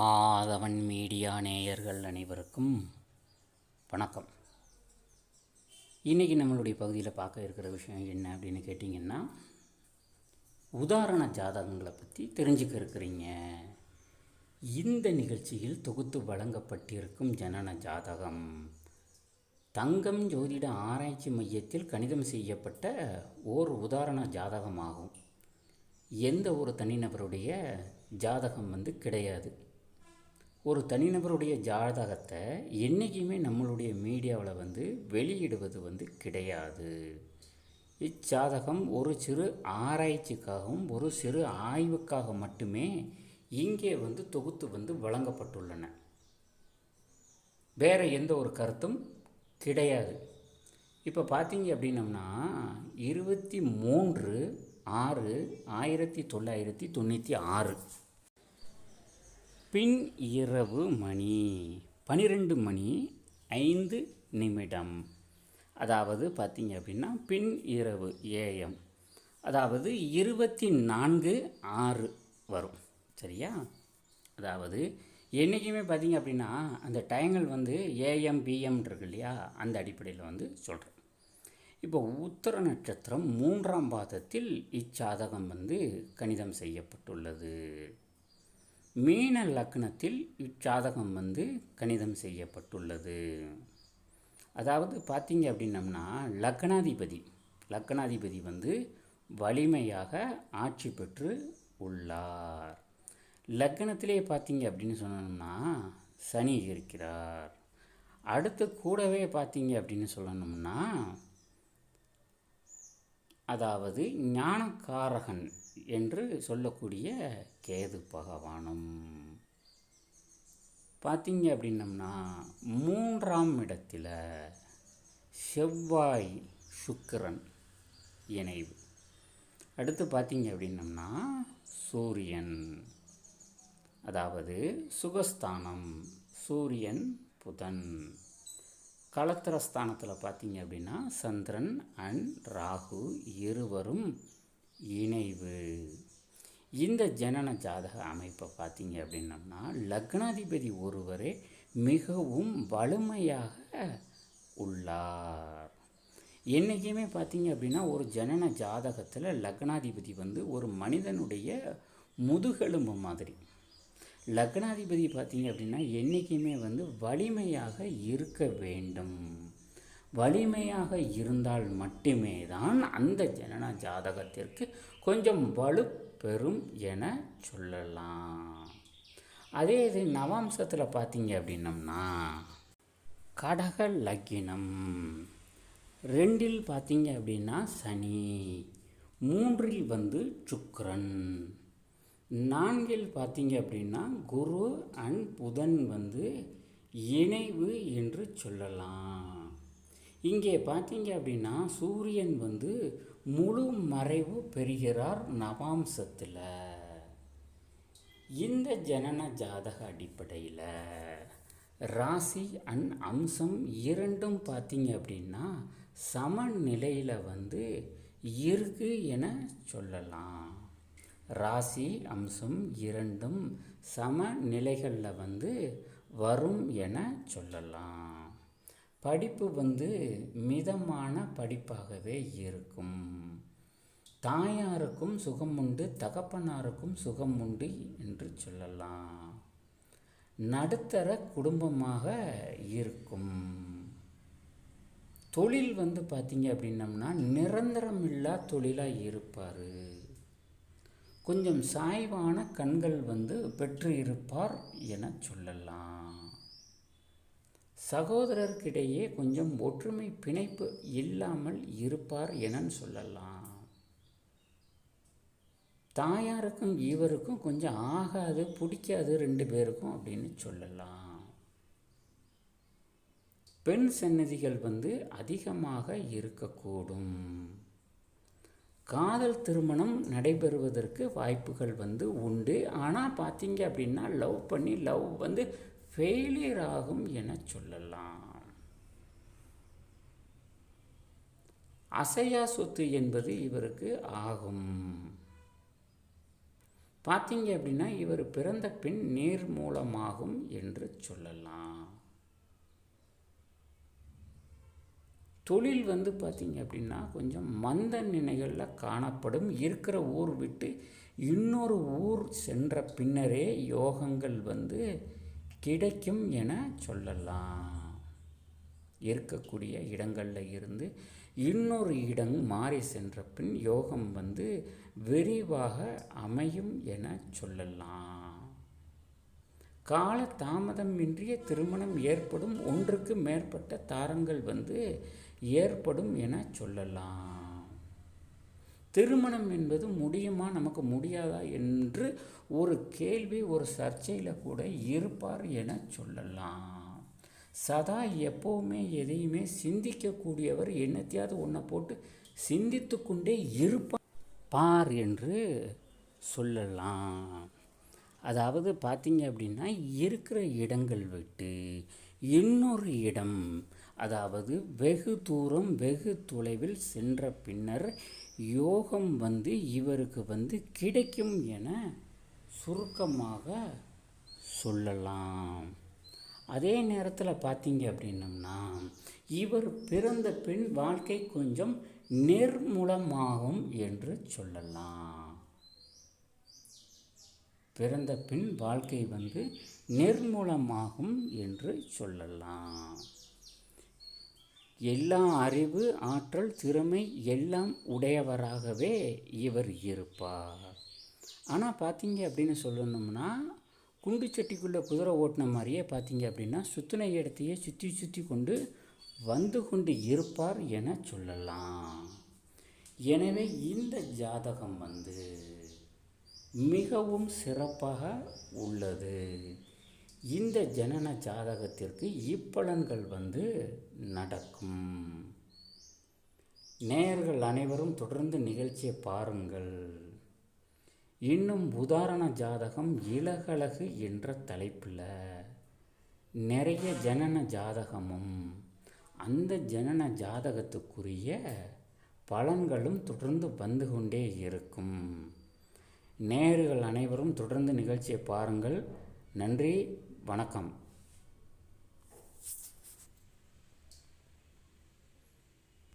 ஆதவன் media நேயர்கள் அனைவருக்கும் வணக்கம். இன்றைக்கி நம்மளுடைய பகுதியில் பார்க்க இருக்கிற விஷயம் என்ன அப்படின்னு கேட்டிங்கன்னா உதாரண ஜாதகங்களை பற்றி தெரிஞ்சுக்க இருக்கிறீங்க. இந்த நிகழ்ச்சியில் தொகுத்து வழங்கப்பட்டிருக்கும் ஜனன ஜாதகம் தங்கம் ஜோதிட ஆராய்ச்சி மையத்தில் கணிதம் செய்யப்பட்ட ஓர் உதாரண ஜாதகமாகும். எந்த ஒரு தனிநபருடைய ஜாதகம் வந்து கிடையாது. ஒரு தனிநபருடைய ஜாதகத்தை என்றைக்குமே நம்மளுடைய மீடியாவில் வந்து வெளியிடுவது வந்து கிடையாது. இச்சாதகம் ஒரு சிறு ஆராய்ச்சிக்காகவும் ஒரு சிறு ஆய்வுக்காக மட்டுமே இங்கே வந்து தொகுத்து வந்து வழங்கப்பட்டுள்ளன. வேறு எந்த ஒரு கருத்தும் கிடையாது. இப்போ பார்த்தீங்க அப்படின்னம்னா இருபத்தி மூன்று ஆறு ஆயிரத்தி தொள்ளாயிரத்தி தொண்ணூற்றி ஆறு. பின் இரவு மணி பன்னிரெண்டு மணி ஐந்து நிமிடம். அதாவது பார்த்தீங்க அப்படின்னா பின் இரவு ஏஎம் அதாவது இருபத்தி நான்கு ஆறு வரும். சரியா? அதாவது என்றைக்குமே பார்த்தீங்க அப்படின்னா அந்த டைங்கள் வந்து ஏஎம் பிஎம் இருக்கு இல்லையா? அந்த அடிப்படையில் வந்து சொல்கிறேன் இப்போ உத்தர நட்சத்திரம் மூன்றாம் பாதத்தில் இச்சாதகம் வந்து கணிதம் செய்யப்பட்டுள்ளது. மீன லக்னத்தில் இச்சாதகம் வந்து கணிதம் செய்யப்பட்டுள்ளது. அதாவது பார்த்தீங்க அப்படின்னம்னா லக்னாதிபதி லக்னாதிபதி வந்து வலிமையாக ஆட்சி பெற்று உள்ளார். லக்னத்திலே பார்த்தீங்க அப்படின்னு சொன்னோம்னா சனி இருக்கிறார். அடுத்து கூடவே பார்த்தீங்க அப்படின்னு சொல்லணும்னா அதாவது ஞானக்காரகன் என்று சொல்லக்கூடிய கேது பகவானும். பார்த்தீங்க அப்படின்னம்னா மூன்றாம் இடத்தில் செவ்வாய் சுக்கிரன் இணைவு. அடுத்து பார்த்தீங்க அப்படின்னம்னா சூரியன் அதாவது சுகஸ்தானம் சூரியன் புதன். களத்திரஸ்தானத்தில் பார்த்தீங்க அப்படின்னா சந்திரன் அண்ட் ராகு இருவரும் இணைவு. இந்த ஜனன ஜாதக அமைப்பை பார்த்தீங்க அப்படின்னம்னா லக்னாதிபதி ஒருவரே மிகவும் வலிமையாக உள்ளார். என்றைக்குமே பார்த்தீங்க அப்படின்னா ஒரு ஜனன ஜாதகத்தில் லக்னாதிபதி வந்து ஒரு மனிதனுடைய முதுகெலும்பு மாதிரி. லக்னாதிபதி பார்த்தீங்க அப்படின்னா என்றைக்குமே வந்து வலிமையாக இருக்க வேண்டும். வலிமையாக இருந்தால் மட்டுமே தான் அந்த ஜனன ஜாதகத்திற்கு கொஞ்சம் வலு பெறும் என சொல்லலாம். அதே இது நவாம்சத்தில் பார்த்தீங்க அப்படின்னம்னா கடக லக்கினம். ரெண்டில் பார்த்தீங்க அப்படின்னா சனி மூன்றில் வந்து சுக்கரன். நான்கில் பார்த்தீங்க அப்படின்னா குரு அண்ட் புதன் வந்து இணைவு என்று சொல்லலாம். இங்கே பார்த்தீங்க அப்படின்னா சூரியன் வந்து முழு மறைவு பெறுகிறார் நவாம்சத்தில். இந்த ஜனன ஜாதக அடிப்படையில் ராசி அண்ட் அம்சம் இரண்டும் பார்த்தீங்க அப்படின்னா சமநிலையில் வந்து இருக்கு என சொல்லலாம். ராசி அம்சம் இரண்டும் சமநிலைகளில் வந்து வரும் என சொல்லலாம். படிப்பு வந்து மிதமான படிப்பாகவே இருக்கும். தாயாருக்கும் சுகம் உண்டு தகப்பனாருக்கும் சுகம் உண்டு என்று சொல்லலாம். நடுத்தர குடும்பமாக இருக்கும். தொழில் வந்து பார்த்தீங்க அப்படின்னம்னா நிரந்தரமில்லா தொழிலாக இருப்பார். கொஞ்சம் சாய்வான கண்கள் வந்து பெற்று இருப்பார் என சொல்லலாம். சகோதரர்கிடையே கொஞ்சம் ஒற்றுமை பிணைப்பு இல்லாமல் இருப்பார் என சொல்லலாம். தாயாருக்கும் இவருக்கும் கொஞ்சம் ஆகாது பிடிக்காது ரெண்டு பேருக்கும் அப்படின்னு சொல்லலாம். பெண் சன்னதிகள் வந்து அதிகமாக இருக்கக்கூடும். காதல் திருமணம் நடைபெறுவதற்கு வாய்ப்புகள் வந்து உண்டு. ஆனால் பார்த்தீங்க அப்படின்னா லவ் பண்ணி லவ் வந்து ஃபெயிலியர் ஆகும் என சொல்லலாம். அசையா சொத்து என்பது இவருக்கு ஆகும். பார்த்தீங்க அப்படின்னா இவர் பிறந்த பின் நீர் மூலமாகும் என்று சொல்லலாம். தொழில் வந்து பார்த்திங்க அப்படின்னா கொஞ்சம் மந்த நிலைகளில் காணப்படும். இருக்கிற ஊர் விட்டு இன்னொரு ஊர் சென்ற பின்னரே யோகங்கள் வந்து கிடைக்கும் என சொல்லலாம். இருக்கக்கூடிய இடங்களில் இருந்து இன்னொரு இடம் மாறி சென்ற பின் யோகம் வந்து விரிவாக அமையும் என சொல்லலாம். கால தாமதமின்றிய திருமணம் ஏற்படும். ஒன்றுக்கு மேற்பட்ட தாரங்கள் வந்து ஏற்படும் என சொல்லலாம். திருமணம் என்பது முடியுமா? நமக்கு முடியாதா? என்று ஒரு கேள்வி ஒரு சர்ச்சையில் கூட இருப்பார் என சொல்லலாம். சதா எப்போவுமே எதையுமே சிந்திக்கக்கூடியவர் என்னத்தையாவது ஒன்றை போட்டு சிந்தித்து கொண்டே இருப்பார் பார் என்று சொல்லலாம். அதாவது பார்த்தீங்க அப்படின்னா இருக்கிற இடங்கள் விட்டு இன்னொரு இடம் அதாவது வெகு தூரம் வெகு தொலைவில் சென்ற பின்னர் யோகம் வந்து இவருக்கு வந்து கிடைக்கும் என சுருக்கமாக சொல்லலாம். அதே நேரத்தில் பார்த்தீங்க அப்படின்னம்னா இவர் பிறந்த பின் வாழ்க்கை கொஞ்சம் நிர்மூலமாகும் என்று சொல்லலாம். பிறந்த பின் வாழ்க்கை வந்து நிர்மூலமாகும் என்று சொல்லலாம். எல்லா அறிவு ஆற்றல் திறமை எல்லாம் உடையவராகவே இவர் இருப்பார். ஆனால் பார்த்தீங்க அப்படின்னு சொல்லணும்னா குண்டு சட்டிக்குள்ளே குதிரை ஓட்டின மாதிரியே பார்த்தீங்க அப்படின்னா சுத்தின இடத்தையே சுற்றி சுற்றி கொண்டு வந்து கொண்டு இருப்பார் என சொல்லலாம். எனவே இந்த ஜாதகம் வந்து மிகவும் சிறப்பாக உள்ளது. இந்த ஜனன ஜாதகத்திற்கு இப்பலன்கள் வந்து நடக்கும். நேயர்கள் அனைவரும் தொடர்ந்து நிகழ்ச்சியை பாருங்கள். இன்னும் உதாரண ஜாதகம் இலகழகு என்ற தலைப்பில். நிறைய ஜனன ஜாதகமும் அந்த ஜனன ஜாதகத்துக்குரிய பலன்களும் தொடர்ந்து வந்து கொண்டே இருக்கும். நேயர்கள் அனைவரும் தொடர்ந்து நிகழ்ச்சியை பாருங்கள். நன்றி வணக்கம்.